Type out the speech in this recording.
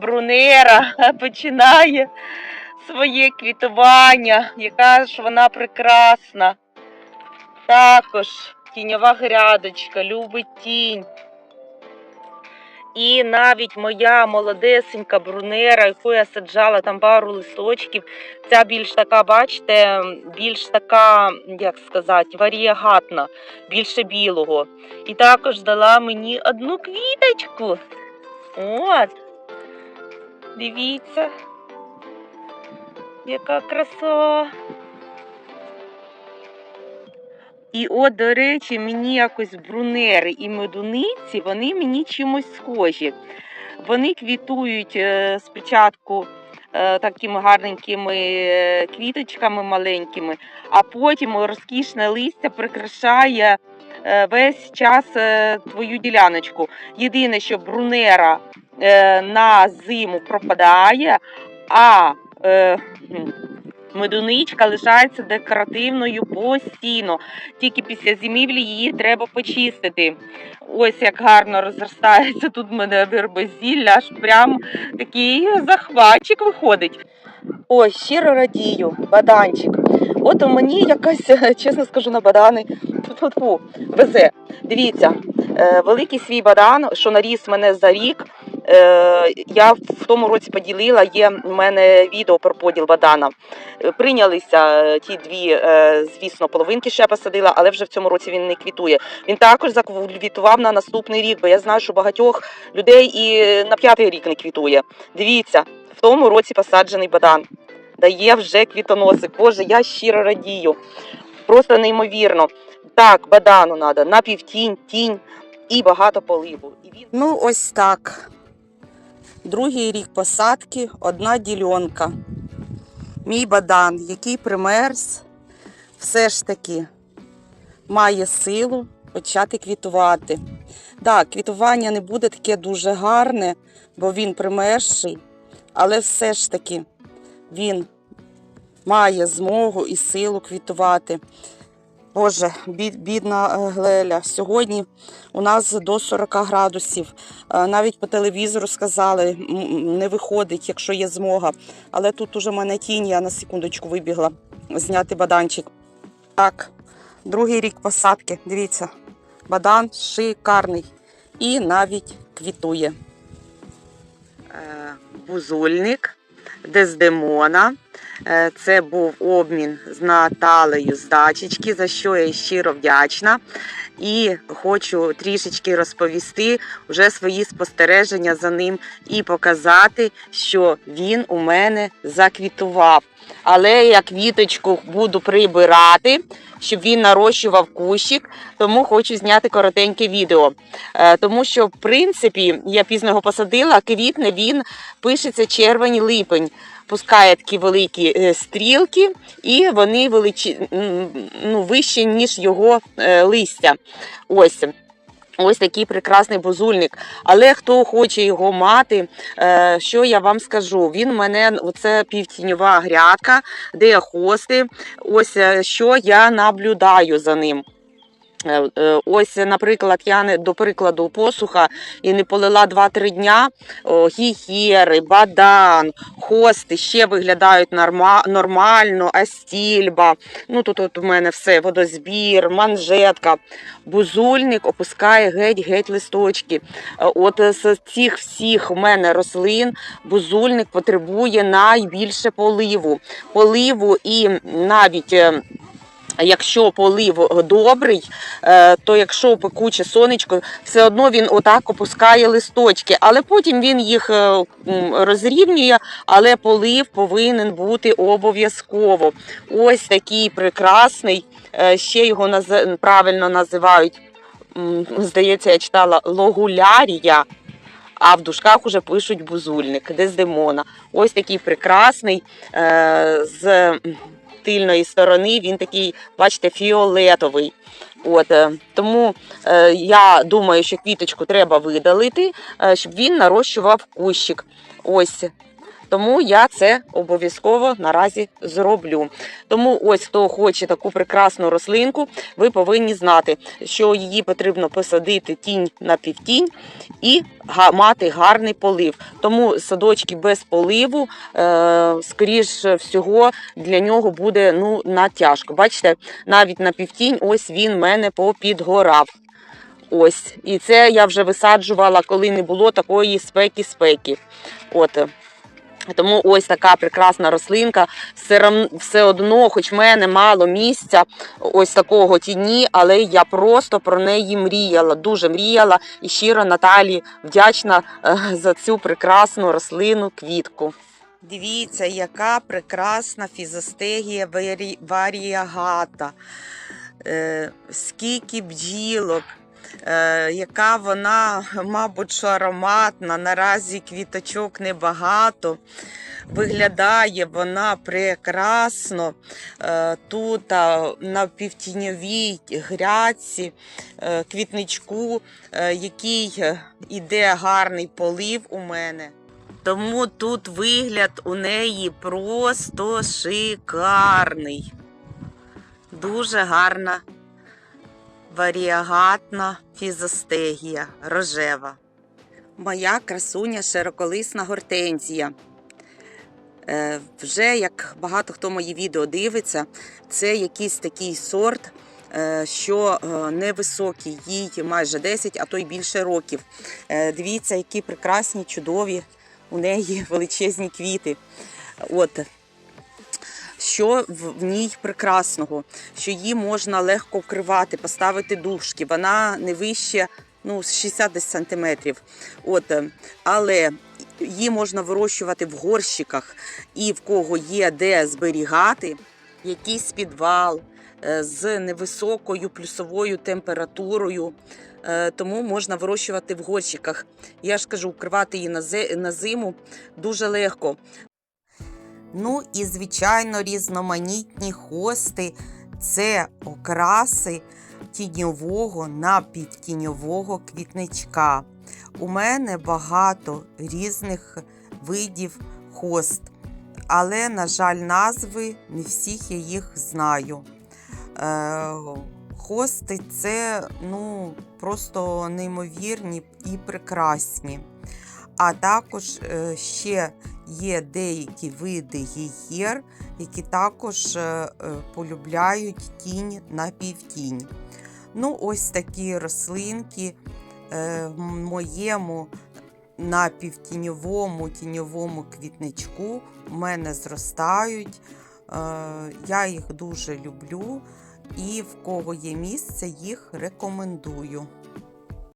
брунера починає своє квітування. Яка ж вона прекрасна. Також тіньова грядочка, любить тінь. І навіть моя молодесенька брунера, яку я саджала там пару листочків, ця більш така, бачите, більш така, як сказати, варієгатна, більше білого. І також дала мені одну квіточку. От. Дивіться. Яка краса. І от, до речі, мені якось брунери і медуниці, вони мені чимось схожі. Вони квітують е, спочатку е, такими гарненькими е, квіточками маленькими, а потім розкішне листя прикрашає весь час е, твою діляночку. Єдине, що брунера е, на зиму пропадає, а е, медуничка лишається декоративною постійно. Тільки після зимівлі її треба почистити. Ось як гарно розростається тут в мене вербозілля, аж прям такий захватчик виходить. Ой, щиро радію, баданчик. От мені якась, е, чесно скажу, на бадани тьфу-тьфу, везе. Дивіться, е, великий свій бадан, що наріс мене за рік. Е, я в тому році поділила, є в мене відео про поділ бадана. Прийнялися ті дві, звісно, половинки, я посадила, але вже в цьому році він не квітує. Він також заквітував на наступний рік, бо я знаю, що багатьох людей і на п'ятий рік не квітує. Дивіться, в тому році посаджений бадан. Дає вже квітоносик. Боже, я щиро радію. Просто неймовірно. Так, бадану треба на півтінь, тінь і багато поливу. Ну, ось так. Другий рік посадки, одна ділянка. Мій бадан, який примерз, все ж таки має силу почати квітувати. Так, квітування не буде таке дуже гарне, бо він примерзший, але все ж таки він має змогу і силу квітувати. Боже, бід, бідна е, Глеля. Сьогодні у нас до 40 градусів. Е, Навіть по телевізору сказали, не виходить, якщо є змога. Але тут уже в мене тінь, я на секундочку вибігла зняти баданчик. Так, другий рік посадки. Дивіться, бадан шикарний і навіть квітує. Е, Бузульник, Дездемона. Е, Це був обмін з Наталею з дачечки, за що я щиро вдячна. І хочу трішечки розповісти вже свої спостереження за ним і показати, що він у мене заквітував. Але я квіточку буду прибирати, щоб він нарощував кущик, тому хочу зняти коротеньке відео. Е, Тому що, в принципі, я пізно його посадила, квітне він пишеться червень-липень пускає такі великі е, стрілки, і вони величі, ну, вищі, ніж його е, листя. Ось. Ось такий прекрасний бузульник. Але хто хоче його мати, е, що я вам скажу? Він мене оце півтіньова грядка, де хости. Ось е, що я наблюдаю за ним. Е, е, Ось, наприклад, я не до прикладу посуха і не полила 2-3 дня. О, гігєри, бадан, хости ще виглядають норма, нормально, астільба. Ну тут от у мене все, водозбір, манжетка. Бузульник опускає геть-геть листочки. Е, От з цих всіх у мене рослин бузульник потребує найбільше поливу. Поливу і навіть. Е, Якщо полив добрий, е, то якщо пекуче сонечко, все одно він отак опускає листочки, але потім він їх е, розрівнює, але полив повинен бути обов'язково. Ось такий прекрасний, е, ще його правильно називають, здається, я читала логулярія. А в дужках уже пишуть бузульник, дездемона. Ось такий прекрасний е, з тильної сторони. Він такий, бачите, фіолетовий. От, е, тому е, я думаю, що квіточку треба видалити, е, щоб він нарощував кущик. Ось Тому я це обов'язково наразі зроблю. Тому ось хто хоче таку прекрасну рослинку, ви повинні знати, що її потрібно посадити тінь на півтінь і мати гарний полив. Тому садочки без поливу, е, скоріш всього, для нього буде ну, натяжко. Бачите, навіть на півтінь ось він мене попідгорав. Ось. І це я вже висаджувала, коли не було такої спеки-спеки. От. Тому ось така прекрасна рослинка. Все, одно, хоч в мене мало місця, ось такого тіні, але я просто про неї мріяла, дуже мріяла і щиро Наталі вдячна е, за цю прекрасну рослину квітку. Дивіться, яка прекрасна фізостегія варі- варіагата. Е, скільки бджілок. Е, яка вона, мабуть, що ароматна. Наразі квіточок небагато. Виглядає вона прекрасно. Е, Тут на півтіньовій грядці, е, квітничку, який іде гарний полив у мене. Тому тут вигляд у неї просто шикарний. Дуже гарна варіагатна фізостегія рожева. Моя красуня широколисна гортензія. Е, вже як багато хто мої відео дивиться, це якийсь такий сорт, е, що е, невисокий, їй майже 10, а то й більше років. Е, дивіться, які прекрасні, чудові у неї величезні квіти. От. Що в ній прекрасного, що її можна легко вкривати, поставити дужки. Вона не вище ну, 60 сантиметрів. От, е, але її можна вирощувати в горщиках, і в кого є де зберігати якийсь підвал е, з невисокою плюсовою температурою. Е, Тому можна вирощувати в горщиках. Я ж кажу, вкривати її на зиму дуже легко. Ну і, звичайно, різноманітні хости це окраси тіньового напівтіньового квітничка. У мене багато різних видів хост, але, на жаль, назви не всіх я їх знаю. Е, хости це ну, просто неймовірні і прекрасні. А також е, ще є деякі види гієр, які також е, е, полюбляють тінь на півтінь. Ну, ось такі рослинки е, в моєму напівтіньовому тіньовому квітничку в мене зростають. Я їх дуже люблю і в кого є місце, їх рекомендую.